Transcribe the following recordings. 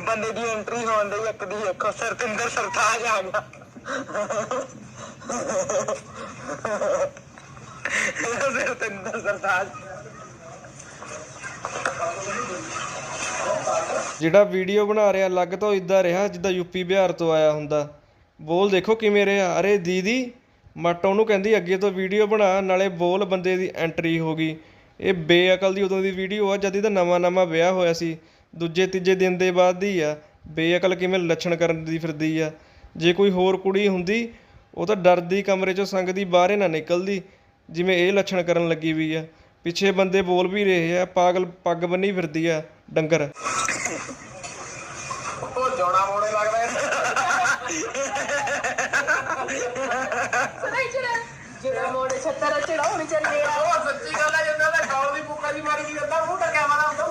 ਬੰਦੇ ਦੀ ਐਂਟਰੀ ਹੋਣ ਦੀ ਇੱਕ ਦੀ ਇੱਕ, ਸਰਤਿੰਦਰ ਸਰਤਾਜ ਆ ਗਿਆ। ਸਰਤਿੰਦਰ ਸਰਤਾਜ। ਜਿਹੜਾ ਵੀਡੀਓ ਬਣਾ ਰਿਹਾ ਲੱਗ ਤਾਂ ਇਦਾਂ ਰਿਹਾ ਜਿੱਦਾਂ ਯੂਪੀ ਬਿਹਾਰ ਤੋਂ ਆਇਆ ਹੁੰਦਾ। ਬੋਲ ਦੇਖੋ ਕਿਵੇਂ ਰਿਹਾ। ਅਰੇ ਦੀਦੀ, ਮੱਟ ਉਹਨੂੰ ਕਹਿੰਦੀ, ਅੱਗੇ ਤੋਂ ਵੀਡੀਓ ਬਣਾ, ਨਾਲੇ ਬੋਲ ਬੰਦੇ ਦੀ ਐਂਟਰੀ ਹੋ ਗਈ। ਇਹ ਬੇਅਕਲ ਦੀ ਉਦੋਂ ਦੀ ਵੀਡੀਓ ਆ, ਜਦ ਇਹਦਾ ਨਵਾਂ ਨਵਾਂ ਵਿਆਹ ਹੋਇਆ ਸੀ। ਦੂਜੇ ਤੀਜੇ ਦਿਨ ਦੇ ਬਾਅਦ ਦੀ ਆ ਬੇਅਕਲ ਕਿਵੇਂ ਲੱਛਣ ਕਰਨ ਦੀ ਫਿਰਦੀ ਆ। ਜੇ ਕੋਈ ਹੋਰ ਕੁੜੀ ਹੁੰਦੀ ਉਹ ਤਾਂ ਡਰਦੀ ਕਮਰੇ ਚੋਂ ਸੰਗਦੀ ਬਾਹਰੇ ਨਾ ਨਿਕਲਦੀ ਜਿਵੇਂ ਇਹ ਲੱਛਣ ਕਰਨ ਲੱਗੀ ਵੀ ਆ। ਪਿੱਛੇ ਬੰਦੇ ਬੋਲ ਵੀ ਰਹੇ ਆ ਪਾਗਲ ਪੱਗ ਬੰਨੀ ਫਿਰਦੀ ਆ ਡੰਗਰ। ਉਹ ਜੋਣਾ ਮੋੜੇ ਲੱਗਦਾ ਹੈ ਸੁਣਾਈ ਚੜਾ ਜਿਹੜਾ ਮੋੜੇ ਛੱਤਰ ਚੜਾਉਣ ਚੱਲੇ ਆ। ਉਹ ਸੱਚੀ ਗੱਲ ਹੈ ਜਿੰਦਾ ਦਾ ਗਾਉ ਦੀ ਬੁੱਕਾ ਦੀ ਮਾਰੀ ਗਈ ਜਾਂਦਾ ਮੂੰਹ ਟਕਿਆ ਵਾਲਾ ਹੁੰਦਾ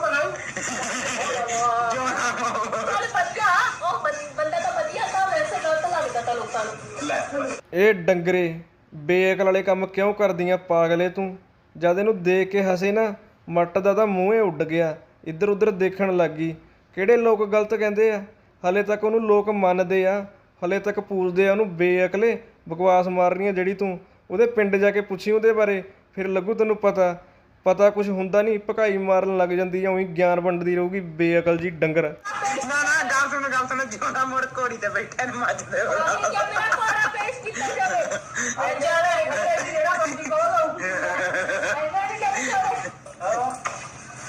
ਲੋਕਾਂ ਨੂੰ ਇਹ ਡੰਗਰੇ ਬੇਅਕਲ ਵਾਲੇ ਕੰਮ ਕਿਉਂ ਕਰਦੀਆਂ ਪਾਗਲੇ ਤੂੰ? ਜਦ ਇਹਨੂੰ ਦੇਖ ਕੇ ਹਸੇ ਨਾ ਮੱਟ ਦਾ ਤਾਂ ਮੂੰਹੇ ਉੱਡ ਗਿਆ। ਇੱਧਰ ਉੱਧਰ ਦੇਖਣ ਲੱਗ। ਗਈ ਕਿਹੜੇ ਲੋਕ ਗਲਤ ਕਹਿੰਦੇ ਆ? ਹਲੇ ਤੱਕ ਉਹਨੂੰ ਲੋਕ ਮੰਨਦੇ ਆ। ਹਲੇ ਤੱਕ ਪੂਜਦੇ ਆ ਉਹਨੂੰ ਬੇਅਕਲੇ। ਬਕਵਾਸ ਮਾਰ ਰਹੀਆਂ ਜਿਹੜੀ ਤੂੰ। ਉਹਦੇ ਪਿੰਡ ਜਾ ਕੇ ਪੁੱਛੀ ਉਹਦੇ ਬਾਰੇ। ਫਿਰ ਲੱਗੂ ਤੈਨੂੰ ਪਤਾ। ਪਤਾ ਕੁਝ ਹੁੰਦਾ ਨਹੀਂ ਭਕਾਈ ਮਾਰਨ ਲੱਗ ਜਾਂਦੀ ਆ ਉਹੀ ਗਿਆਨ ਵੰਡਦੀ ਰਹੂਗੀ ਬੇਅਕਲ ਜੀ ਡੰਗਰ। ਨਾ ਨਾ ਗੱਲ ਸੁਣ ਗੱਲ ਸੁਣ ਜੋਣਾ ਮੋੜ ਘੋੜੀ ਤੇ ਬੈਠੇ ਨੇ ਮੱਝਦੇ ਹੋ ਕਿਆ ਮੇਰਾ ਕੋਰਾ ਪੇਸ਼ ਕੀਤਾ ਜਾਵੇ। ਆ ਜਾਣਾ ਹੈ ਜਿਹੜਾ ਬੰਦੀ ਕੋਲ ਆਉ ਐਵੇਂ ਨਹੀਂ ਕਰੀ ਜਾਵੇ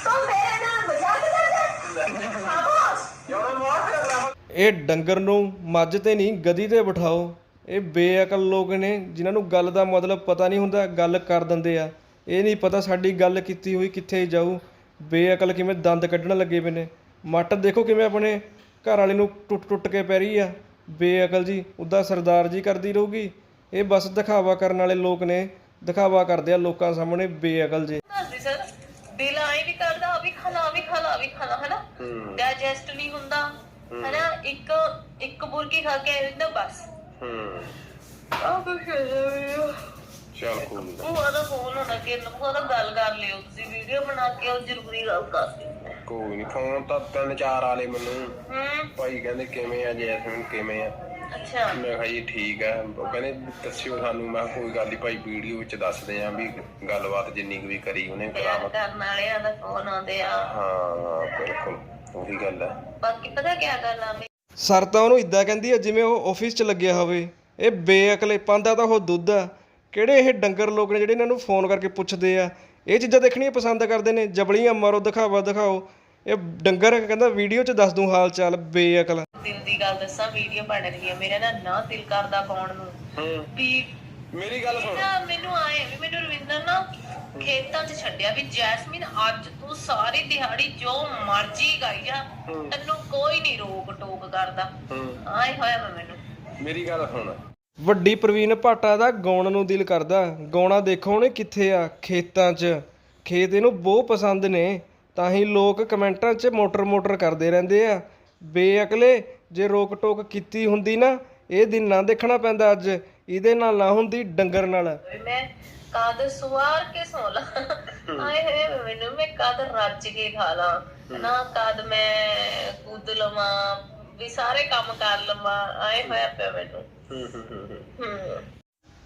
ਤੂੰ ਮੇਰੇ ਨਾਲ ਮਜ਼ਾਕ ਕਰਦਾ ਖਾਮੋਸ਼। ਜੋਣਾ ਮੋੜ ਤੇ ਇਹ ਡੰਗਰ ਨੂੰ ਮੱਝ ਤੇ ਨਹੀਂ ਗਧੀ ਤੇ ਬਿਠਾਓ। ਇਹ ਬੇਅਕਲ ਲੋਕ ਨੇ ਜਿਨ੍ਹਾਂ ਨੂੰ ਗੱਲ ਦਾ ਮਤਲਬ ਪਤਾ ਨਹੀਂ ਹੁੰਦਾ ਗੱਲ ਕਰ ਦਿੰਦੇ ਆ। ਇਹ ਨਹੀਂ ਪਤਾ ਸਾਡੀ ਗੱਲ ਕੀਤੀ ਹੋਈ ਕਿੱਥੇ ਜਾਊ। ਬੇਅਕਲ ਕਿਵੇਂ ਦੰਦ ਕੱਢਣ ਲੱਗੇ ਪਏ ਨੇ। ਮੱਟ ਦੇਖੋ ਕਿਵੇਂ ਆਪਣੇ ਘਰ ਵਾਲੇ ਨੂੰ ਟੁੱਟ ਟੁੱਟ ਕੇ ਪੈ ਰਹੀ ਆ। ਬੇਅਕਲ ਜੀ ਉਦਾਂ ਸਰਦਾਰ ਜੀ ਕਰਦੀ ਰਹੂਗੀ। ਇਹ ਬਸ ਦਿਖਾਵਾ ਕਰਨ ਵਾਲੇ ਲੋਕ ਨੇ। ਦਿਖਾਵਾ ਕਰਦੇ ਆ ਲੋਕਾਂ ਸਾਹਮਣੇ ਬੇਅਕਲ ਜੇ। ਦੱਸਦੀ ਸਰ। ਦਿਲ ਆਏ ਵੀ ਕਰਦਾ ਆ ਵੀ ਖਾਣਾ ਵੀ ਖਾਣਾ ਵੀ ਖਾਣਾ ਹਨਾ? ਡਾਈਜੈਸਟ ਨਹੀਂ ਹੁੰਦਾ ਹਨਾ? ਇੱਕ ਇੱਕ ਬੁਰਕੀ ਖਾ ਕੇ ਆਈ ਹੁੰਦਾ ਬਸ। ਆ ਕੁਛ ਚੱਲ ਕੋਈ ਨੀ। ਉਹ ਆਦਾ ਫੋਨ ਹੋਣਾ ਕਿ ਨੂੰ ਆਦਾ ਗੱਲ ਕਰ ਲਿਓ ਤੁਸੀਂ ਵੀਡੀਓ ਬਣਾ ਕੇ ਉਹ ਜ਼ਰੂਰੀ ਗੱਲ ਕਰਦੇ ਕੋਈ ਨਹੀਂ ਫੋਨ ਤਾਂ ਤਿੰਨ ਚਾਰ ਆਲੇ ਮੈਨੂੰ। ਹੂੰ। ਭਾਈ ਕਹਿੰਦੇ ਕਿਵੇਂ ਆ ਜੈਸਮੀਨ ਕਿਵੇਂ ਆ। ਅੱਛਾ। ਮੈਂ ਕਿਹਾ ਜੀ ਠੀਕ ਆ ਉਹ ਕਹਿੰਦੇ ਦੱਸਿਓ ਸਾਨੂੰ ਮੈਂ ਕਿਹਾ ਕੋਈ ਗੱਲ ਨਹੀਂ ਭਾਈ ਵੀਡੀਓ ਵਿੱਚ ਦੱਸਦੇ ਆ ਵੀ ਗੱਲਬਾਤ ਜਿੰਨੀ ਕੁ ਵੀ ਕਰੀ ਉਹਨੇ ਪਿਆਰ ਕਰਾਵਾ। ਕਰਨ ਵਾਲਿਆਂ ਦਾ ਫੋਨ ਆਉਂਦੇ ਆ। ਹਾਂ ਬਿਲਕੁਲ ਉਹੀ ਗੱਲ ਹੈ ਬਾਕੀ ਪਤਾ ਕੀ ਗੱਲ ਆ ਵੀ ਸਰ ਤਾਂ ਉਹਨੂੰ ਇਦਾਂ ਕਹਿੰਦੀ ਆ ਜਿਵੇਂ ਉਹ ਆਫਿਸ 'ਚ ਲੱਗਿਆ ਹੋਵੇ। ਇਹ ਬੇਅਕਲੇ ਪਾਂਦਾ ਤਾਂ ਉਹ ਦੁੱਧ ਆ। ਕਿਹੜੇ ਇਹ ਡੰਗਰ ਲੋਕ ਨੇ ਜਿਹੜੇ ਇਹਨਾਂ ਨੂੰ ਫੋਨ ਕਰਕੇ ਪੁੱਛਦੇ ਆ? ਇਹ ਚੀਜ਼ਾਂ ਦੇਖਣੀਆਂ ਪਸੰਦ ਕਰਦੇ ਨੇ। ਜਬਲੀਆਂ ਮਾਰੋ ਦਿਖਾਵਾ ਦਿਖਾਓ। ਇਹ ਡੰਗਰ ਕਹਿੰਦਾ ਵੀਡੀਓ 'ਚ ਦੱਸ ਦੂੰ ਹਾਲ ਚਾਲ ਬੇਅਕਲ ਦਿਲ ਦੀ ਗੱਲ ਦੱਸਾਂ ਵੀਡੀਓ ਬਣ ਰਹੀ ਹੈ। ਮੇਰਾ ਨਾ ਨਾ ਦਿਲ ਕਰਦਾ ਪਾਉਣ ਨੂੰ। ਹੂੰ। ਵੀ ਮੇਰੀ ਗੱਲ ਸੁਣ। ਨਾ ਮੈਨੂੰ ਆਏ ਵੀ ਮੈਨੂੰ ਰਵਿੰਦਰ ਨਾ ਖੇਤਾਂ 'ਚ ਛੱਡਿਆ ਵੀ ਜੈਸਮੀਨ ਅੱਜ ਤੂੰ ਸਾਰੀ ਦਿਹਾੜੀ ਜੋ ਮਰਜ਼ੀ ਗਾਈ ਜਾ ਤੈਨੂੰ ਕੋਈ ਨਹੀਂ ਰੋਕ ਟੋਕ ਕਰਦਾ। ਹੂੰ। ਆਏ ਹੋਇਆ ਵਾ ਮੈਨੂੰ। ਮੇਰੀ ਗੱਲ ਸੁਣ। ਵੱਡੀ ਪ੍ਰਵੀਨ ਭਾਟਾ ਦਾ ਗਾਉਣ ਨੂੰ ਦਿਲ ਕਰਦਾ। ਗਾਉਣਾ ਦੇਖੋ ਉਹਨੇ ਕਿੱਥੇ ਆ? ਖੇਤਾਂ 'ਚ। ਖੇਤ ਇਹਨੂੰ ਬਹੁਤ ਪਸੰਦ ਨੇ। ਤਾਂ ਹੀ ਲੋਕ ਕਮੈਂਟਾਂ 'ਚ ਮੋਟਰ ਮੋਟਰ ਕਰਦੇ ਰਹਿੰਦੇ ਆ। ਬੇਅਕਲੇ ਜੇ ਰੋਕ ਟੋਕ ਕੀਤੀ ਹੁੰਦੀ ਨਾ, ਇਹ ਦਿਨ ਨਾ ਦੇਖਣਾ ਪੈਂਦਾ ਅੱਜ। ਇਹਦੇ ਨਾਲ ਨਾ ਹੁੰਦੀ ਡੰਗਰ ਨਾਲ। ਮੈਂ ਕਦ ਸਵਾਰ ਕੇ ਸੌ ਲਾ? ਆਏ ਹੋਏ, ਮੈਨੂੰ ਮੈਂ ਕਦ ਰੱਜ ਕੇ ਖਾ ਲਾਂ? ਨਾ ਕਦ ਮੈਂ ਕੁੱਦ ਲਵਾਂ? ਵੀ ਸਾਰੇ ਕੰਮ ਕਰ ਲਵਾਂ? ਆਏ ਹੋਇਆ ਪਿਆ ਮੈਨੂੰ।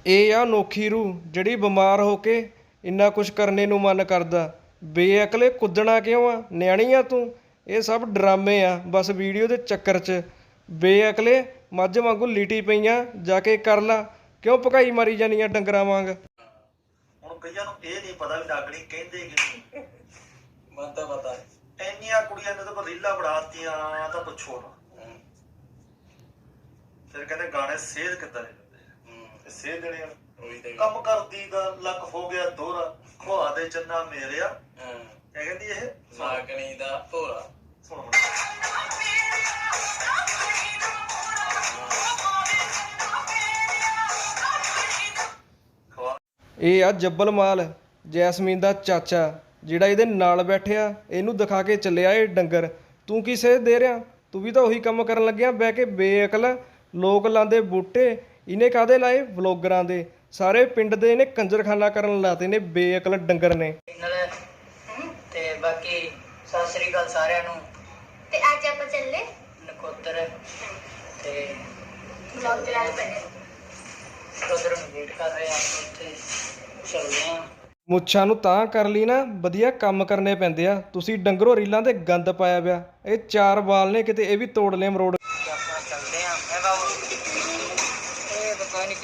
ਇਹ ਆ ਅਨੋਖੀ ਰੂਹ ਜਿਹੜੀ ਬਿਮਾਰ ਹੋ ਕੇ ਇੰਨਾ ਕੁਝ ਕਰਨੇ ਨੂੰ ਮਨ ਕਰਦਾ। ਬੇਅਕਲੇ ਕੁੱਦਣਾ ਕਿਉਂ ਆ? ਨਿਆਣੀ ਆ ਤੂੰ? ਇਹ ਸਭ ਡਰਾਮੇ ਆ। ਬਸ ਵੀਡੀਓ ਦੇ ਚੱਕਰ 'ਚ। ਬੇਅਕਲੇ ਮੱਝ ਵਾਂਗੂ ਲੀਟੀ ਪਈਆਂ ਜਾ ਕੇ ਕਰ ਲਾ। ਕਿਉਂ ਭਕਾਈ ਮਾਰੀ ਜਾਨੀਆਂ ਡੰਗਰਾਂ ਵਾਂਗ? ਹੁਣ ਕਈਆਂ ਨੂੰ ਇਹ ਨਹੀਂ ਪਤਾ ਵੀ ਡਾਕਣੀ ਕਹਿੰਦੇ ਕਿ ਮਨ ਤਾਂ ਪਤਾ। ਹੈ ਇੰਨੀਆਂ ਕੁੜੀਆਂ ਨੇ ਤਾਂ ਰੀਲਾ ਬੜਾਤੀਆਂ ਤਾਂ ਪੁੱਛੋ ਨਾ। ਫਿਰ ਕਹਿੰਦੇ ਗਾਣੇ ਸੇਧ ਕਿੱਦਾਂ ਦੇ ਦਿੰਦੇ ਆ? ਸੇਧ ਦੇਣੇ ਆ ਕੰਮ ਕਰਦੀ ਦਾ ਲੱਕ ਹੋ ਗਿਆ ਦੋਹਰਾ ਖਵਾ ਦੇ ਚੰਨਾ ਮੇਰਿਆ। ਇਹ ਕਹਿੰਦੀ ਇਹ? ਮਾਗਣੀ ਦਾ ਭੋਰਾ। ਸੁਣੋ। ਇਹ ਆ ਜੱਬਲ ਮਾਲ ਜੈਸਮੀਨ ਦਾ ਚਾਚਾ ਜਿਹੜਾ ਇਹਦੇ ਨਾਲ ਬੈਠਿਆ ਇਹਨੂੰ ਦਿਖਾ ਕੇ ਚੱਲਿਆ ਇਹ ਡੰਗਰ। ਤੂੰ ਕੀ ਸੇਧ ਦੇ ਰਿਹਾ? ਤੂੰ ਵੀ ਤਾਂ ਉਹੀ ਕੰਮ ਕਰਨ ਲੱਗਿਆ ਬਹਿ ਕੇ ਬੇਅਕਲ ਲੋਕ ਲਾਂਦੇ ਬੂਟੇ ਇਹਨੇ ਕਾਦੇ ਲਾਏ? ਵਲੋਗਰਾਂ ਦੇ। ਸਾਰੇ ਪਿੰਡ ਦੇ ਇਹਨੇ ਕੰਜਰਖਾਨਾ ਕਰਨ ਲਾਤੇ ਨੇ ਬੇਅਕਲ ਡੰਗਰ ਨੇ। ਨਾਲ ਤੇ ਬਾਕੀ ਸਤਿ ਸ੍ਰੀ ਅਕਾਲ ਸਾਰਿਆਂ ਨੂੰ। ਤੇ ਅੱਜ ਆਪਾਂ ਚੱਲੇ। ਨਕੋਦਰ। ਤੇ ਵਲੌਗ ਚਲਾ ਬਣੇ ਉਧਰ ਨੂੰ। ਵੇਟ ਕਰ ਰਹੇ ਆ ਉੱਥੇ ਚੱਲਦੇ ਆ ਮੁੱਛਾਂ ਨੂੰ ਤਾਂ ਕਰ ਲਈ ਨਾ ਵਧੀਆ ਕੰਮ ਕਰਨੇ ਪੈਂਦੇ ਆ। ਤੁਸੀਂ ਡੰਗਰੋ ਰੀਲਾਂ ਤੇ ਗੰਦ ਪਾਇਆ ਪਿਆ। ਇਹ ਚਾਰ ਵਾਲ ਨੇ ਕਿਤੇ ਇਹ ਵੀ ਤੋੜ ਲਿਆ ਮਰੋੜ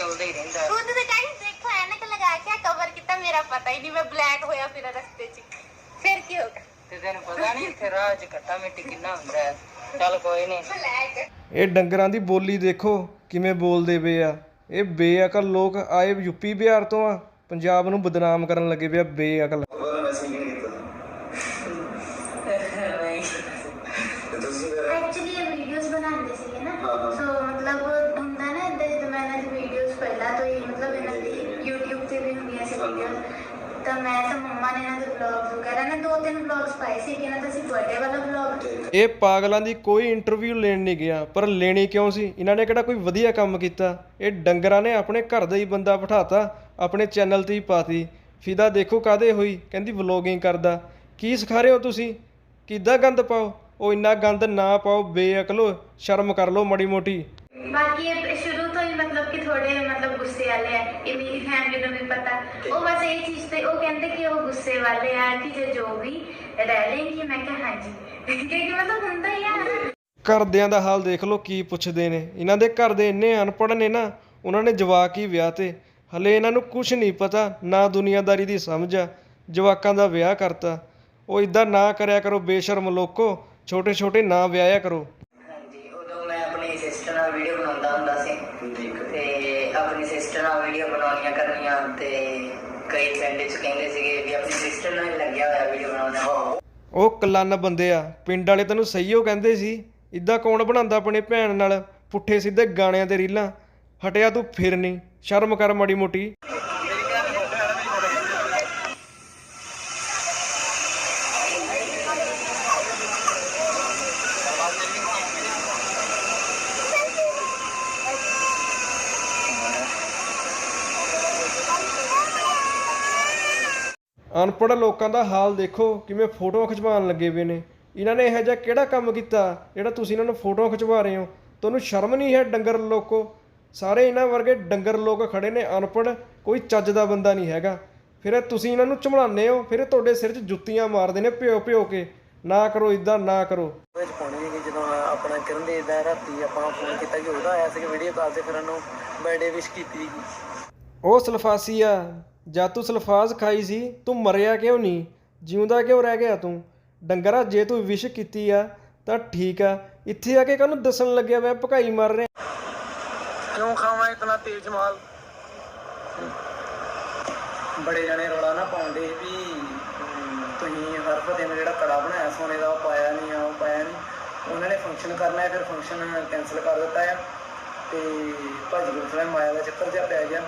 ਚੱਲਦਾ ਹੀ ਰਹਿੰਦਾ। ਖੁਦ ਦੇ ਗਾਇਸ ਦੇਖੋ ਐਨਕ ਲਗਾ ਕੇ ਕਵਰ ਕੀਤਾ ਮੇਰਾ ਪਤਾ ਹੀ ਨਹੀਂ ਮੈਂ ਬਲੈਕ ਹੋਇਆ ਫਿਰ ਰਸਤੇ 'ਚ। ਫਿਰ ਕੀ ਹੋਗਾ ਤੇ ਤੈਨੂੰ ਪਤਾ ਨਹੀਂ ਇੱਥੇ ਰਾਹ 'ਚ ਘੱਟਾ ਮਿੱਟੀ ਕਿੰਨਾ ਹੁੰਦਾ ਹੈ। ਚੱਲ ਕੋਈ ਨਹੀਂ ਬਲੈਕ ਇਹ ਡੰਗਰਾਂ ਦੀ ਬੋਲੀ ਦੇਖੋ ਕਿਵੇਂ ਬੋਲਦੇ ਪਏ ਆ। ਇਹ ਬੇਅਕਲ ਲੋਕ ਆਏ ਯੂਪੀ ਬਿਹਾਰ ਤੋਂ ਆ ਪੰਜਾਬ ਨੂੰ ਬਦਨਾਮ ਕਰਨ ਲੱਗੇ ਪਏ ਆ ਬੇਅਕਲ ਐਕਚੁਅਲੀ ਇਹ ਵੀਡੀਓਜ਼ ਬਣਾਉਂਦੇ ਸੀਗੇ ਨਾ ਸੋ ਮਤਲਬ ਹੁੰਦਾ ਨਾ ਇਦਾਂ ਜਦੋਂ ਮੈਂ ਇਹਨਾਂ ਦੀ ਵੀਡੀਓਜ਼ ਪਹਿਲਾਂ ਤੋਂ ਹੀ ਮਤਲਬ ਇਹਨਾਂ ਦੀ YouTube ਤੇ ਵੀ ਹੁੰਦੀਆਂ ਸੀ ਵੀਡੀਓਜ਼ ਤਾਂ ਮੈਂ ਤਾਂ ਮੰਮਾ ਨੇ ਇਹਨਾਂ ਦੇ ਵਲੌਗਸ ਵਗੈਰਾ ਨੇ ਦੋ ਤਿੰਨ ਵਲੌਗਸ ਪਾਏ ਸੀ ਇਹਨਾਂ ਦਾ ਸੀ ਬਰਥਡੇ ਵਾਲਾ ਵਲੌਗ ਇਹ ਪਾਗਲਾਂ ਦੀ ਕੋਈ ਇੰਟਰਵਿਊ ਲੈਣ ਨਹੀਂ ਗਿਆ ਪਰ ਲੈਣੀ ਕਿਉਂ ਸੀ? ਇਹਨਾਂ ਨੇ ਕਿਹੜਾ ਕੋਈ ਵਧੀਆ ਕੰਮ ਕੀਤਾ? ਇਹ ਡੰਗਰਾਂ ਨੇ ਆਪਣੇ ਘਰ ਦਾ ਹੀ ਬੰਦਾ ਬਿਠਾਤਾ ਆਪਣੇ ਚੈਨਲ ਤੇ ਹੀ ਪਾਤੀ। ਫਿਦਾ ਦੇਖੋ ਕਾਦੇ ਹੋਈ? ਕਹਿੰਦੀ ਵਲੋਗਿੰਗ ਕਰਦਾ। ਕੀ ਸਿਖਾ ਰਹੇ ਹੋ ਤੁਸੀਂ? ਕਿੱਦਾਂ ਗੰਦ ਪਾਓ? ਉਹ ਇੰਨਾ ਗੰਦ ਨਾ ਪਾਓ ਬੇਅਕਲੋ ਸ਼ਰਮ ਕਰ ਲਓ ਮੜੀ ਮੋਟੀ। ਬਾਕੀ ਇਹ ਸ਼ੁਰੂ ਤੋਂ ਹੀ ਮਤਲਬ ਕਿ ਥੋੜੇ ਮਤਲਬ ਗੁੱਸੇ ਵਾਲੇ ਆ ਇਹ ਮੇਰੀ ਫੈਮਿਲੀ ਨੂੰ ਵੀ ਪਤਾ ਉਹ ਬਸ ਇਹ ਚੀਜ਼ ਤੇ ਉਹ ਕਹਿੰਦੇ ਕਿ ਉਹ ਗੁੱਸੇ ਵਾਲੇ ਆ ਕਿ ਜੇ ਜੋ ਵੀ ਰਹਿ ਲੈਂਗੀ ਮੈਂ ਕਿਹਾ ਹਾਂਜੀ ਕਿਉਂਕਿ ਮਤਲਬ ਹੁੰਦਾ ਹੀ ਆ ਨਾ ਘਰਦਿਆਂ ਦਾ ਹਾਲ ਦੇਖ ਲਓ ਕੀ ਪੁੱਛਦੇ ਨੇ। ਇਹਨਾਂ ਦੇ ਘਰ ਦੇ ਇੰਨੇ ਅਨਪੜ੍ਹ ਨੇ ਨਾ ਉਹਨਾਂ ਨੇ ਜਵਾਕ ਹੀ ਵਿਆਹ ਤੇ। ਹਲੇ ਇਹਨਾਂ ਨੂੰ ਕੁਝ ਨਹੀਂ ਪਤਾ ਨਾ ਦੁਨੀਆਦਾਰੀ ਦੀ ਸਮਝ ਆ ਜਵਾਕਾਂ ਦਾ ਵਿਆਹ ਕਰਤਾ। ਉਹ ਇਦਾਂ ਨਾ ਕਰਿਆ ਕਰੋ ਬੇਸ਼ਰਮ ਲੋਕੋ ਛੋਟੇ ਛੋਟੇ ਨਾ ਵਿਆਹਿਆ ਕਰੋ ਹਾਂਜੀ ਉਦੋਂ ਮੈਂ ਆਪਣੀ ਸਿਸਟਰ ਨਾਲ ਵੀਡੀਓ ਬਣਾਉਂਦਾ ਹੁੰਦਾ ਸੀ ਤੇ ਆਪਣੀ ਸਿਸਟਰ ਨਾਲ ਵੀਡੀਓ ਬਣਾਉਣੀਆਂ ਕਰਨੀਆਂ ਤੇ ਕਈ ਪਿੰਡ 'ਚ ਕਹਿੰਦੇ ਸੀਗੇ ਵੀ ਆਪਣੀ ਸਿਸਟਰ ਨਾਲ ਹੀ ਲੱਗਿਆ ਹੋਇਆ ਵੀਡੀਓ ਬਣਾਉਣਾ ਉਹ ਕਲੰਨ ਬੰਦੇ ਆ। ਪਿੰਡ ਵਾਲੇ ਤੈਨੂੰ ਸਹੀ ਉਹ ਕਹਿੰਦੇ ਸੀ। ਇਦਾਂ ਕੌਣ ਬਣਾਉਂਦਾ ਆਪਣੇ ਭੈਣ ਨਾਲ? ਪੁੱਠੇ ਸਿੱਧੇ ਗਾਣਿਆਂ ਤੇ ਰੀਲਾਂ। ਹਟਿਆ ਤੂੰ ਫਿਰ ਨਹੀਂ। ਸ਼ਰਮ ਕਰ ਮਾੜੀ ਮੋਟੀ। ਅਨਪੜ੍ਹ ਲੋਕਾਂ ਦਾ ਹਾਲ ਦੇਖੋ ਕਿਵੇਂ ਫੋਟੋਆਂ ਖਿਚਵਾਉਣ ਲੱਗੇ ਪਏ ਨੇ। ਇਹਨਾਂ ਨੇ ਇਹੋ ਜਿਹਾ ਕਿਹੜਾ ਕੰਮ ਕੀਤਾ ਜਿਹੜਾ ਤੁਸੀਂ ਇਹਨਾਂ ਨੂੰ ਫੋਟੋਆਂ ਖਿਚਵਾ ਰਹੇ ਹੋ? ਤੁਹਾਨੂੰ ਸ਼ਰਮ ਨਹੀਂ ਹੈ ਡੰਗਰ ਲੋਕੋ? ਸਾਰੇ ਇਹਨਾਂ ਵਰਗੇ ਡੰਗਰ ਲੋਕ ਖੜੇ ਨੇ ਅਨਪੜ੍ਹ ਕੋਈ ਚੱਜ ਦਾ ਬੰਦਾ ਨਹੀਂ ਹੈਗਾ। ਫਿਰ ਤੁਸੀਂ ਇਹਨਾਂ ਨੂੰ ਚਮੜਾਉਂਦੇ ਹੋ ਫਿਰ ਤੁਹਾਡੇ ਸਿਰ 'ਚ ਜੁੱਤੀਆਂ ਮਾਰਦੇ ਨੇ ਭਿਓ ਭਿਓ ਕੇ। ਨਾ ਕਰੋ ਇਦਾਂ ਨਾ ਕਰੋ। ਵਿੱਚ ਪਾਉਣੀ ਸੀ ਜਦੋਂ ਆਪਣਾ ਕਿਰਨ ਦੇ ਦਾ ਰਾਤੀ ਆਪਾਂ ਫੋਨ ਕੀਤਾ ਕਿ ਉਹਦਾ ਆਇਆ ਸੀ ਵੀਡੀਓ ਕਾਲ ਤੇ ਫਿਰ ਉਹਨੂੰ ਬਰਥਡੇ ਵਿਸ਼ ਕੀਤੀ ਉਹ ਸਲਫਾਸੀ ਆ। ਜਦ ਤੂੰ ਸਲਫਾਜ਼ ਖਾਈ ਸੀ, ਤੂੰ ਮਰਿਆ ਕਿਉਂ ਨਹੀਂ? ਜਿਉਂਦਾ ਕਿਉਂ ਰਹਿ ਗਿਆ ਤੂੰ? ਡੰਗਰਾ, ਜੇ ਤੂੰ ਵਿਸ਼ ਕੀਤੀ ਆ, ਤਾਂ ਠੀਕ ਆ। ਇੱਥੇ ਆ ਕੇ ਕਾਹਨੂੰ ਦੱਸਣ ਲੱਗਿਆ? ਮੈਂ ਭਕਾਈ ਮਾਰ ਰਿਹਾ। ਕਿਉਂ ਖਾਵਾਂ ਇਤਨਾ ਤੇਜ਼ ਮਾਲ? ਬੜੇ ਜਣੇ ਰੌਲਾ ਨਾ ਪਾਉਂਦੇ ਵੀ ਤੁਸੀਂ ਹਰ ਫਤੇ ਨੇ ਜਿਹੜਾ ਕੜਾ ਬਣਾਇਆ ਸੋਨੇ ਦਾ, ਉਹ ਪਾਇਆ ਨਹੀਂ ਆ, ਉਹ ਪਾਇਆ ਨਹੀਂ। ਉਹਨਾਂ ਨੇ ਫੰਕਸ਼ਨ ਕਰਨਾ ਹੈ, ਫਿਰ ਫੰਕਸ਼ਨ ਕੈਨਸਲ ਕਰ ਦਿੱਤਾ ਆ। ਤੇ ਭਾਜੀ ਗੁਰਸਲਾ ਮਾਇਆ ਦਾ ਚੱਕਰ ਜਿਹਾ ਪੈ ਗਿਆ।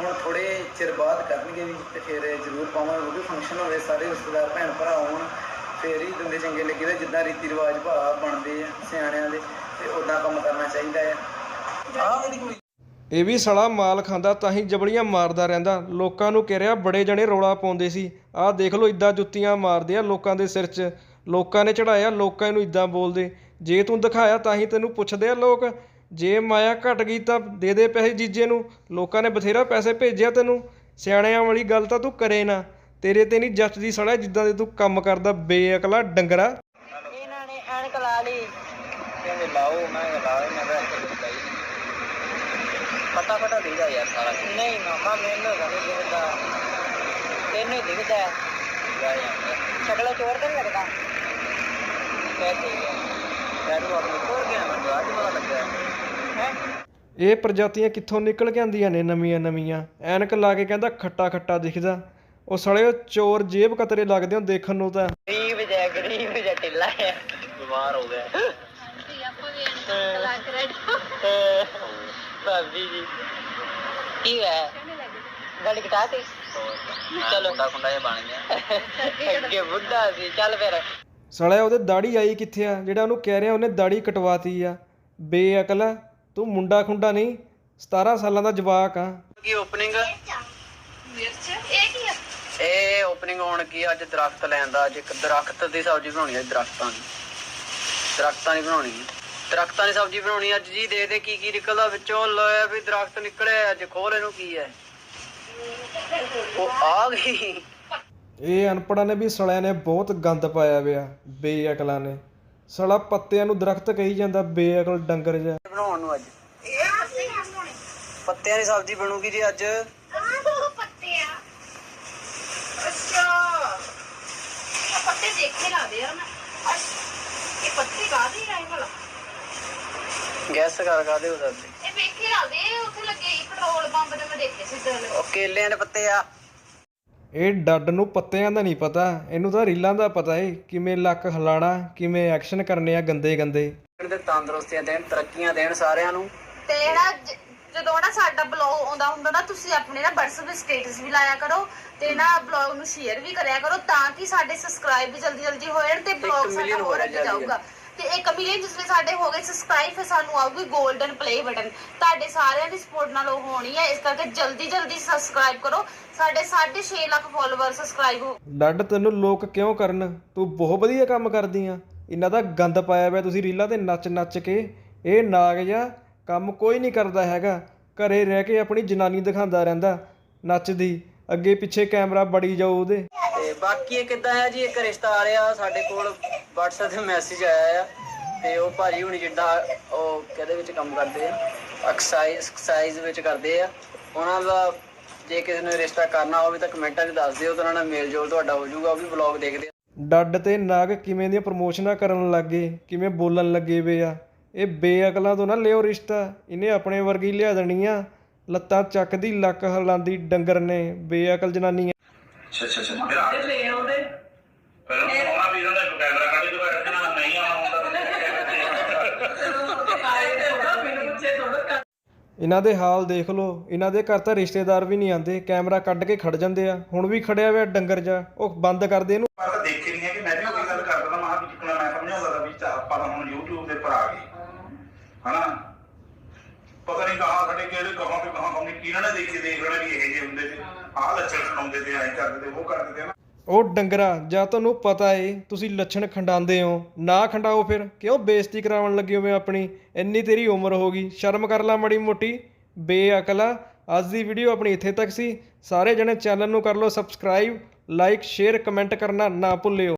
ਹੁਣ ਥੋੜੇ ਚਿਰ ਬਾਅਦ ਕਰਨਗੇ ਵੀ ਤੇ ਫਿਰ ਜ਼ਰੂਰ ਪਾਵਾਂਗੇ ਉਹ ਵੀ ਫੰਕਸ਼ਨ ਹੋਵੇ, ਸਾਰੇ ਰਿਸ਼ਤੇਦਾਰ ਭੈਣ ਭਰਾ ਆਉਣ ਫੇਰ ਹੀ ਦਿੰਦੇ ਚੰਗੇ ਲੱਗੀਦਾ, ਜਿੱਦਾਂ ਰੀਤੀ ਰਿਵਾਜ ਭਾ ਬਣਦੇ ਆ ਸਿਆਣਿਆਂ ਦੇ, ਤੇ ਉਦਾਂ ਕੰਮ ਕਰਨਾ ਚਾਹੀਦਾ ਆ। ਆਹ ਮੇਰੀ ਕੁੜੀ ਇਹ ਵੀ ਸੜਾ ਮਾਲ ਖਾਂਦਾ ਤਾਂ ਹੀ ਜਬੜੀਆਂ ਮਾਰਦਾ ਰਹਿੰਦਾ। ਲੋਕਾਂ ਨੂੰ ਕਹਿ ਰਿਹਾ ਬੜੇ ਜਣੇ ਰੋਲਾ ਪਾਉਂਦੇ ਸੀ। ਆਹ ਦੇਖ ਲਓ ਇਦਾਂ ਜੁੱਤੀਆਂ ਮਾਰਦੇ ਆ ਲੋਕਾਂ ਦੇ ਸਿਰ 'ਚ। ਲੋਕਾਂ ਨੇ ਚੜਾਇਆ ਲੋਕਾਂ ਨੂੰ ਇਦਾਂ ਬੋਲਦੇ। ਜੇ ਤੂੰ ਦਿਖਾਇਆ ਤਾਂ ਹੀ ਤੈਨੂੰ ਪੁੱਛਦੇ ਆ ਲੋਕ। ਜੇ ਮਾਇਆ ਘਟ ਗਈ ਤਾਂ ਦੇ ਦੇ ਪੈਸੇ ਜੀਜੇ ਨੂੰ। ਲੋਕਾਂ ਨੇ ਬਥੇਰਾ ਪੈਸੇ ਭੇਜਿਆ ਤੈਨੂੰ। ਸਿਆਣਿਆਂ ਵਾਲੀ ਗੱਲ ਤਾਂ ਤੂੰ ਕਰੇ ਨਾ। ਤੇਰੇ ਤੇ ਨਹੀਂ ਜੱਚਦੀ ਸੜਾ ਜਿੱਦਾਂ ਦੇ ਤੂੰ ਕੰਮ ਕਰਦਾ ਬੇਅਕਲਾ ਡੰਗਰਾ। ਇਹਨਾਂ ਨੇ ਐਨਕ ਲਾ ਲਈ। ਕਹਿੰਦੇ ਲਾਓ ਮੈਂ ਲਾਓ ਮੈਂ ਇੱਥੇ ਦਿੱਤਾ ਹੀ ਪਤਾ ਪਤਾ ਦੀਦਾ ਯਾਰ ਸਾਰਾ ਨਹੀਂ ਮਾਮਾ ਮੈਨੂੰ ਤਾਂ ਨਹੀਂ ਦਿਖਦਾ। ਤੈਨੂੰ ਹੀ ਦਿਖਦਾ। ਸ਼ਕਲ ਚੋਰ ਤਾਂ ਨੀ ਲੱਗਦਾ। ਕਹਤੇ ਯਾਰ ਆਪਣੀ ਖੋਲ ਗਿਆ ਮੈਨੂੰ ਅੱਜ ਪਤਾ ਲੱਗਿਆ ਹੈ ਇਹ ਪ੍ਰਜਾਤੀਆਂ ਕਿੱਥੋਂ ਨਿਕਲ ਕੇ ਆਉਂਦੀਆਂ ਨੇ ਨਵੀਆਂ ਨਵੀਆਂ? ਐਨਕ ਲਾ ਕੇ ਕਹਿੰਦਾ ਖੱਟਾ ਖੱਟਾ ਦਿਖਦਾ। ਉਹ ਸੜੇ ਉਹ ਚੋਰ ਜੇਬ ਕਤਰੇ ਲੱਗਦੇ ਹੋ ਦੇਖਣ ਨੂੰ ਤਾਂ। ਗਰੀਬ ਜਿਹਾ ਗਰੀਬ ਜਿਹਾ ਢਿੱਲਾ ਹੈ ਬਾਹਰ ਹੋ ਗਿਆ। ਭਾਬੀ ਜੀ। ਕੀ ਹੈ ਗਾੜੀ ਕਟਾਤੀ ਚਲੋ ਮੁੰਡਾ ਖੁੰਡਾ ਜਿਹਾ ਬਣ ਗਿਆ। ਅੱਗੇ ਬੁੱਢਾ ਸੀ ਚੱਲ ਫਿਰ। ਸਾਲਿਆ, ਉਹਦੇ ਦਾੜੀ ਆਈ ਕਿੱਥੇ ਆ? ਜਿਹੜਾ ਉਹਨੂੰ ਕਹਿ ਰਿਹਾ, ਉਹਨੇ ਦਾੜੀ ਕਟਵਾਤੀ ਆ। ਬੇਅਕਲ, ਤੂੰ ਮੁੰਡਾ ਖੁੰਡਾ ਨਹੀਂ 17 ਸਾਲਾਂ ਦਾ ਜਵਾਕ ਆ। ਕੀ ਓਪਨਿੰਗ ਇਹ ਓਪਨਿੰਗ ਹੋਣ ਕੀ ਅੱਜ ਦਰਖਤ ਲੈਣ ਦਾ, ਅੱਜ ਇੱਕ ਦਰਖਤ ਦੀ ਸਬਜ਼ੀ ਬਣਾਉਣੀ ਹੈ ਦਰਖਤਾਂ ਦੀ। ਦਰਖਤਾਂ ਦੀ ਬਣਾਉਣੀ ਹੈ ਦਰਖਤਾਂ ਦੀ ਸਬਜ਼ੀ ਬਣਾਉਣੀ ਅੱਜ ਜੀ ਦੇ ਦੇ ਕੀ ਕੀ ਨਿਕਲਦਾ ਵਿੱਚੋਂ। ਲੈ ਵੀ ਦਰਖਤ ਨਿਕਲੇ ਅੱਜ ਖੋਲ ਇਹਨੂੰ ਕੀ ਹੈ ਉਹ ਆ ਗਈ। ਇਹ ਅਨਪੜਾਂ ਨੇ ਵੀ ਸਲਿਆਂ ਨੇ ਬਹੁਤ ਗੰਦ ਪਾਇਆ ਵਿਆ ਬੇਅਕਲਾਂ ਨੇ। ਸਲਾ ਪੱਤਿਆਂ ਨੂੰ ਦਰਖਤ ਕਹੀ ਜਾਂਦਾ ਬੇਅਕਲ ਡੰਗਰ ਜਿਹਾ। ਬਣਾਉਣ ਨੂੰ ਅੱਜ। ਪੱਤਿਆਂ ਦੀ ਸਬਜ਼ੀ ਬਣੂਗੀ ਜੀ ਅੱਜ। ਪੱਤੇ ਦੇਖੇ ਲਾਦੇ ਯਾਰ ਮੈਂ ਅਸ਼, ਇਹ ਪੱਤੇ ਕਾਹਦੇ ਆਏ ਭਲਾ ਗੈਸ ਕਰ ਕਾਦੇ ਹੋ ਸਕਦੇ ਇਹ ਵੇਖੇ ਲਾਦੇ ਉੱਥੇ ਲੱਗੇ ਸੀ ਪੈਟਰੋਲ ਪੰਪ ਤੇ ਮੈਂ ਦੇਖੇ ਸੀ ਦਲ ਉਹ ਕੇਲਿਆਂ ਦੇ ਪੱਤੇ ਆ। ਇਹ ਡੱਡ ਨੂੰ ਪੱਤਿਆਂ ਦਾ ਨਹੀਂ ਪਤਾ ਇਹਨੂੰ ਤਾਂ ਰੀਲਾਂ ਦਾ ਪਤਾ ਏ ਕਿਵੇਂ ਲੱਕ ਹਿਲਾਣਾ ਕਿਵੇਂ ਐਕਸ਼ਨ ਕਰਨੇ ਆ ਗੰਦੇ ਗੰਦੇ ਤੇ ਤੰਦਰੁਸਤੀਆਂ ਦੇਣ ਤਰੱਕੀਆਂ ਦੇਣ ਸਾਰਿਆਂ ਨੂੰ। ਤੇ ਨਾ ਜ- ਜਦੋਂ ਨਾ ਸਾਡਾ ਬਲੌਗ ਆਉਂਦਾ ਹੁੰਦਾ ਨਾ ਤੁਸੀਂ ਆਪਣੇ ਨਾ WhatsApp ਸਟੇਟਸ ਵੀ ਲਾਇਆ ਕਰੋ ਤੇ ਨਾ ਬਲੌਗ ਨੂੰ ਸ਼ੇਅਰ ਵੀ ਕਰਿਆ ਕਰੋ ਤਾਂ ਕਿ ਸਾਡੇ ਸਬਸਕ੍ਰਾਈਬ ਵੀ ਜਲਦੀ ਜਲਦੀ ਹੋ ਜਾਣ ਤੇ ਬਲੌਗ ਸਾਡਾ ਹੋਰ ਅੱਗੇ ਜਾਊਗਾ। ਤੇ 1 ਮਿਲੀਅਨ ਜਿਸਲੇ ਸਾਡੇ ਹੋ ਗਏ ਸਬਸਕ੍ਰਾਈਬ ਫਿਰ ਸਾਨੂੰ ਆਊਗੀ 골ਡਨ ਪਲੇ ਬਟਨ ਤੁਹਾਡੇ ਸਾਰਿਆਂ ਦੀ ਸਪੋਰਟ ਨਾਲ ਉਹ ਹੋਣੀ ਹੈ ਇਸ ਕਰਕੇ ਜਲਦੀ ਜਲਦੀ ਸਬਸਕ੍ਰਾਈਬ ਕਰੋ। ਸਾਡੇ 6.5 ਲੱਖ ਫਾਲੋਅਰ ਸਬਸਕ੍ਰਾਈਬ ਹੋ ਡੱਡ ਤੈਨੂੰ ਲੋਕ ਕਿਉਂ ਕਰਨ? ਤੂੰ ਬਹੁਤ ਵਧੀਆ ਕੰਮ ਕਰਦੀ ਆ। ਇਹਨਾਂ ਦਾ ਗੰਦ ਪਾਇਆ ਹੋਇਆ ਤੁਸੀਂ ਰੀਲਾਂ ਤੇ ਨੱਚ ਨੱਚ ਕੇ। ਇਹ ਨਾਗ ਜਿਹਾ ਕੰਮ ਕੋਈ ਨਹੀਂ ਕਰਦਾ ਹੈਗਾ। ਘਰੇ ਰਹਿ ਕੇ ਆਪਣੀ ਜਨਾਨੀ ਦਿਖਾਉਂਦਾ ਰਹਿੰਦਾ ਨੱਚਦੀ। ਅੱਗੇ ਪਿੱਛੇ ਕੈਮਰਾ ਬੜੀ ਜਾਊ ਉਹਦੇ। ਤੇ ਬਾਕੀ ਇਹ ਕਿੱਦਾਂ ਹੈ ਜੀ? ਇੱਕ ਰਿਸ਼ਤਾ ਆ ਰਿਹਾ ਸਾਡੇ ਕੋਲ। WhatsApp ਤੇ ਮੈਸੇਜ ਆਇਆ ਆ ਤੇ ਉਹ ਭਾਜੀ ਹੁਣੀ ਜਿੱਦਾਂ ਉਹ ਕਿਹਦੇ ਵਿੱਚ ਕੰਮ ਕਰਦੇ ਆ ਐਕਸਾਈਜ਼ ਐਕਸਾਈਜ਼ ਵਿੱਚ ਕਰਦੇ ਆ। ਉਹਨਾਂ ਦਾ ਜੇ ਕਿਸੇ ਨੇ ਰਿਸ਼ਤਾ ਕਰਨਾ ਹੋਵੇ ਤਾਂ ਕਮੈਂਟਾਂ 'ਚ ਦੱਸ ਦਿਓ ਤੇ ਉਹਨਾਂ ਨਾਲ ਮੇਲ ਜੋਲ ਤੁਹਾਡਾ ਹੋ ਜਾਊਗਾ ਉਹ ਵੀ ਵਲੌਗ ਦੇਖਦੇ ਆ। ਡੱਡ ਤੇ ਨਾਗ ਕਿਵੇਂ ਦੀਆਂ ਪ੍ਰਮੋਸ਼ਨਾਂ ਕਰਨ ਲੱਗੇ ਕਿਵੇਂ ਬੋਲਣ ਲੱਗੇ ਵੇ ਆ? ਇਹ ਬੇਅਕਲਾਂ ਤੋਂ ਨਾ ਲਿਓ ਰਿਸ਼ਤਾ ਇਹਨੇ ਆਪਣੇ ਵਰਗੀ ਲਿਆ ਦੇਣੀ ਆ ਲੱਤਾਂ ਚੱਕਦੀ ਲੱਕ ਹਲਾਂਦੀ ਡੰਗਰ ਨੇ ਬੇਅਕਲ ਜਨਾਨੀ ਆ। ਅੱਛਾ ਅੱਛਾ ਅੱਛਾ ਇਹਨਾਂ ਦਾ ਕੈਮਰਾ ਕੱਢ ਕੇ ਬੈਠ ਜਾਣਾ ਨਹੀਂ ਆਉਂਦਾ ਇਹਨਾਂ ਦੇ ਹਾਲ ਦੇਖ ਲਓ। ਇਹਨਾਂ ਦੇ ਘਰ ਤਾਂ ਰਿਸ਼ਤੇਦਾਰ ਵੀ ਨਹੀਂ ਆਉਂਦੇ। ਕੈਮਰਾ ਕੱਢ ਕੇ ਖੜ ਜਾਂਦੇ ਆ। ਹੁਣ ਵੀ ਖੜਿਆ ਹੋਇਆ ਡੰਗਰ ਜਾ ਉਹ ਬੰਦ ਕਰਦੇ ਇਹਨੂੰ। ਪਰ ਤਾਂ ਦੇਖੇ ਨਹੀਂ ਹੈ ਕਿ ਮੈਂ ਵੀ ਕੋਈ ਗੱਲ ਕਰਦਾ ਮਾਂ ਵੀ ਜਿੱਕਣਾ ਮੈਂ ਸਮਝਾਉਂਦਾ ਤਾਂ ਵੀ ਚਾ ਆਪਾਂ ਤਾਂ ਹੁਣ YouTube ਦੇ ਉੱਪਰ ਆ ਗਏ। ਹਨਾ? ਪਤਾ ਨਹੀਂ ਕਹਾਂ ਸਾਡੇ ਕਿਹੜੇ ਕਹਾਂ ਕਿ ਕਹਾਂ ਕੰਨੀ ਕਿਹਨਾਂ ਨੇ ਦੇਖੇ ਦੇਖ ਲੈਣਾ ਵੀ ਇਹ ਜਿਹੇ ਹੁੰਦੇ ਤੇ ਆਹ ਲੱਛਣ ਸੁਣਾਉਂਦੇ ਤੇ ਐਂ ਕਰਦੇ ਤੇ ਉਹ ਕਰਦੇ ਤੇ ਉਹ ਡੰਗਰਾ, ਜਾਂ ਤੁਹਾਨੂੰ ਪਤਾ ਏ, ਤੁਸੀਂ ਲੱਛਣ ਖੰਡਾਉਂਦੇ ਹੋ। ਨਾ ਖੰਡਾਓ ਫਿਰ, ਕਿਉਂ ਬੇਇੱਜ਼ਤੀ ਕਰਾਉਣ ਲੱਗੇ ਹੋਵੇ ਆਪਣੀ? ਇੰਨੀ ਤੇਰੀ ਉਮਰ ਹੋ ਗਈ। ਸ਼ਰਮ ਕਰ ਲੈ ਮਾੜੀ ਮੋਟੀ। ਬੇਅਕਲਾ ਅੱਜ ਦੀ ਵੀਡੀਓ ਆਪਣੀ ਇੱਥੇ ਤੱਕ ਸੀ। ਸਾਰੇ ਜਣੇ ਚੈਨਲ ਨੂੰ ਕਰ ਲਓ ਸਬਸਕ੍ਰਾਈਬ ਲਾਈਕ ਸ਼ੇਅਰ ਕਮੈਂਟ ਕਰਨਾ ਨਾ ਭੁੱਲਿਓ।